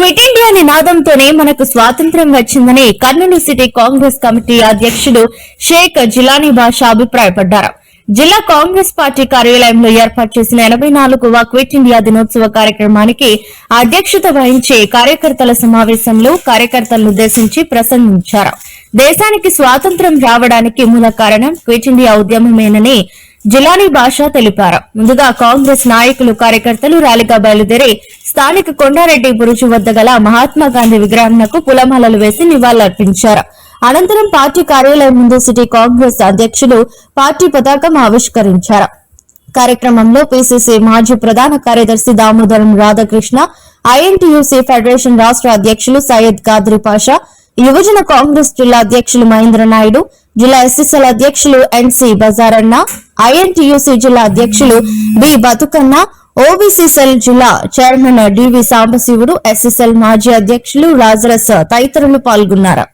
Quit India నినాదంతోనే మనకు స్వాతంత్ర్యం వచ్చిందని కర్నూలు సిటీ కాంగ్రెస్ కమిటీ అధ్యక్షుడు షేక్ జిలానీ బాషా అభిప్రాయపడ్డారు. జిల్లా కాంగ్రెస్ పార్టీ కార్యాలయంలో ఏర్పాటు చేసిన ఎనభై నాలుగవ క్విట్ ఇండియా దినోత్సవ కార్యక్రమానికి అధ్యక్షత వహించే కార్యకర్తల సమావేశంలో కార్యకర్తలను ఉద్దేశించి ప్రసంగించారు. దేశానికి స్వాతంత్ర్యం రావడానికి మూల కారణం క్విట్ ఇండియా ఉద్యమమేనని జిలానీ భాష తెలిపారు. ముందుగా కాంగ్రెస్ నాయకులు కార్యకర్తలు ర్యాలీగా బయలుదేరి స్థానిక కొండారెడ్డి బురుజు వద్ద గల మహాత్మా గాంధీ విగ్రహానికి పులమాలలు వేసి నివాళులర్పించారు. అనంతరం పార్టీ కార్యాలయం ముందు సిటీ కాంగ్రెస్ అధ్యక్షులు పార్టీ పతాకం ఆవిష్కరించారు. కార్యక్రమంలో పిసిసి మాజీ ప్రధాన కార్యదర్శి దామోదరం రాధాకృష్ణ ఐఎన్టీయూసీ ఫెడరేషన్ రాష్ట్ర అధ్యక్షులు సయ్యద్ కాద్రి పాషా యువజన కాంగ్రెస్ జిల్లా అధ్యక్షులు మహేంద్ర నాయుడు జిల్లా ఎస్ఎస్ఎల్ అధ్యక్షులు ఎన్సి బజారన్న ఐఎన్టీయూసీ జిల్లా అధ్యక్షులు బి బతుకన్న ఓబీసీసెల్ జిల్లా చైర్మన్ డివి సాంబశివుడు ఎస్ఎస్ఎల్ మాజీ అధ్యక్షులు రాజరస్ తదితరులు పాల్గొన్నారు.